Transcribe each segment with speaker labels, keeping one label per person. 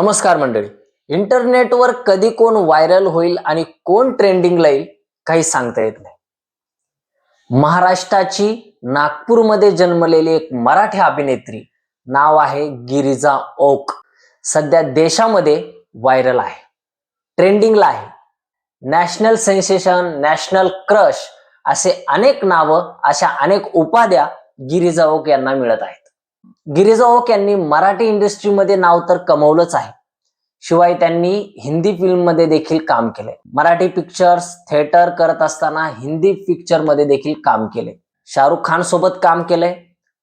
Speaker 1: नमस्कार मंडळी. इंटरनेटवर कधी कोण व्हायरल होईल आणि कोण ट्रेंडिंगला येईल काही सांगता येत नाही. महाराष्ट्राची नागपूरमध्ये जन्मलेली एक मराठी अभिनेत्री नाव आहे गिरिजा ओक. सध्या देशामध्ये व्हायरल आहे. ट्रेंडिंगला आहे. नॅशनल सेन्सेशन नॅशनल क्रश असे अनेक नावं अशा अनेक उपाध्या गिरिजा ओक यांना मिळत आहेत. गिरिजाओक यांनी मराठी इंडस्ट्रीमध्ये नाव तर कमवलंच आहे. शिवाय त्यांनी हिंदी फिल्ममध्ये देखील काम केले मराठी पिक्चर्स थिएटर करत असताना हिंदी पिक्चरमध्ये देखील काम केले शाहरुख खान सोबत काम केले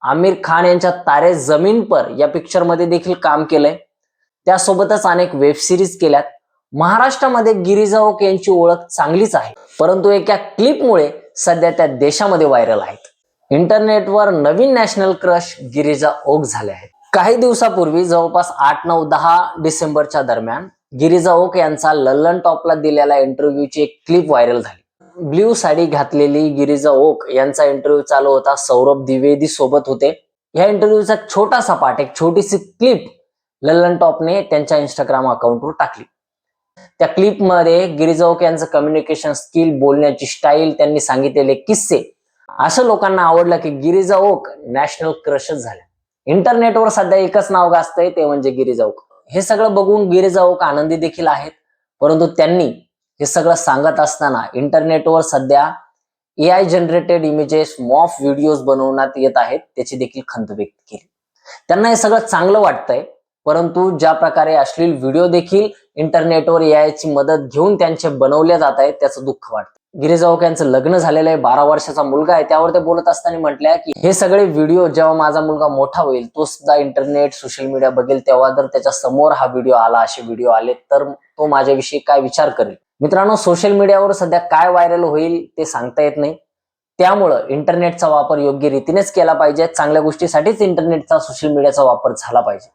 Speaker 1: आमिर खान यांच्या तारे जमीन पर या पिक्चरमध्ये देखील काम केलंय. त्यासोबतच अनेक वेब सिरीज केल्यात. महाराष्ट्रामध्ये गिरिजाओक यांची ओळख चांगलीच आहे. परंतु एका क्लिपमुळे सध्या त्या देशामध्ये व्हायरल आहेत. इंटरनेटवर नवीन नॅशनल क्रश गिरिजा ओक झाले आहेत. काही दिवसापूर्वी जवळपास आठ नऊ दहा डिसेंबरच्या दरम्यान गिरिजा ओक यांचा लल्लन टॉपला दिलेल्या इंटरव्ह्यूची एक क्लिप व्हायरल झाली. ब्ल्यू साडी घातलेली गिरिजा ओक यांचा इंटरव्ह्यू चालू होता सौरभ द्विवेदी सोबत होते. या इंटरव्ह्यूचा छोटासा पाठ एक छोटीशी क्लिप लल्लन टॉपने त्यांच्या इंस्टाग्राम अकाउंटवर टाकली. त्या क्लिपमध्ये गिरिजा ओक यांचं कम्युनिकेशन स्किल बोलण्याची स्टाईल त्यांनी सांगितलेले किस्से असं लोकांना आवडलं की गिरिजा ओक नॅशनल क्रशच झाल्या. इंटरनेटवर सध्या एकच नाव गाजतंय ते म्हणजे गिरिजा ओक. हे सगळं बघून गिरिजा ओक आनंदी देखील आहेत परंतु त्यांनी हे सगळं सांगत असताना इंटरनेटवर सध्या A I generated images morph videos बनवण्यात येत आहेत त्याची देखील खंत व्यक्त केली. त्यांना हे सगळं चांगलं वाटतंय परंतु ज्या प्रकारे अश्लील व्हिडिओ देखील इंटरनेटवर ए ची मदत घेऊन त्यांचे बनवले जात आहेत त्याचं दुःख वाटतं गिरिजा यांचं लग्न झालेलं आहे बारा वर्षाचा मुलगा आहे. त्यावर ते बोलत असताना म्हटल्या की हे सगळे व्हिडिओ जेव्हा माझा मुलगा मोठा होईल तो सुद्धा इंटरनेट सोशल मीडिया बघेल तेव्हा जर त्याच्यासमोर हा व्हिडिओ आला असे व्हिडिओ आले तर तो माझ्याविषयी काय विचार करेल? मित्रांनो सोशल मीडियावर सध्या काय व्हायरल होईल ते सांगता येत नाही. त्यामुळं इंटरनेटचा वापर योग्य रीतीनेच केला पाहिजे. चांगल्या गोष्टीसाठीच इंटरनेटचा सोशल मीडियाचा वापर झाला पाहिजे.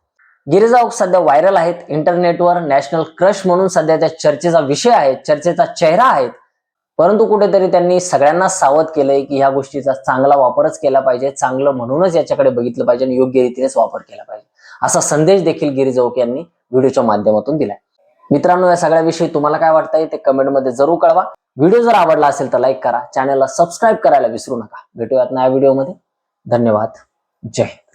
Speaker 1: गिरिजा सध्या व्हायरल आहेत. इंटरनेटवर नॅशनल क्रश म्हणून सध्या त्या चर्चेचा विषय आहे चर्चेचा चेहरा आहेत. परंतु कुठेतरी त्यांनी सगळ्यांना सावध केलंय की ह्या गोष्टीचा चांगला वापरच केला पाहिजे चांगलं म्हणूनच याच्याकडे बघितलं पाहिजे आणि योग्य रीतीनेच वापर केला पाहिजे. असा संदेश देखील गिरिजा यांनी व्हिडिओच्या माध्यमातून दिलाय. मित्रांनो या सगळ्याविषयी तुम्हाला काय वाटतंय ते कमेंटमध्ये जरूर कळवा. व्हिडिओ जर आवडला असेल तर लाईक करा चॅनलला सबस्क्राईब करायला विसरू नका. भेटूयात नव्या व्हिडिओमध्ये. धन्यवाद. जय हिंद.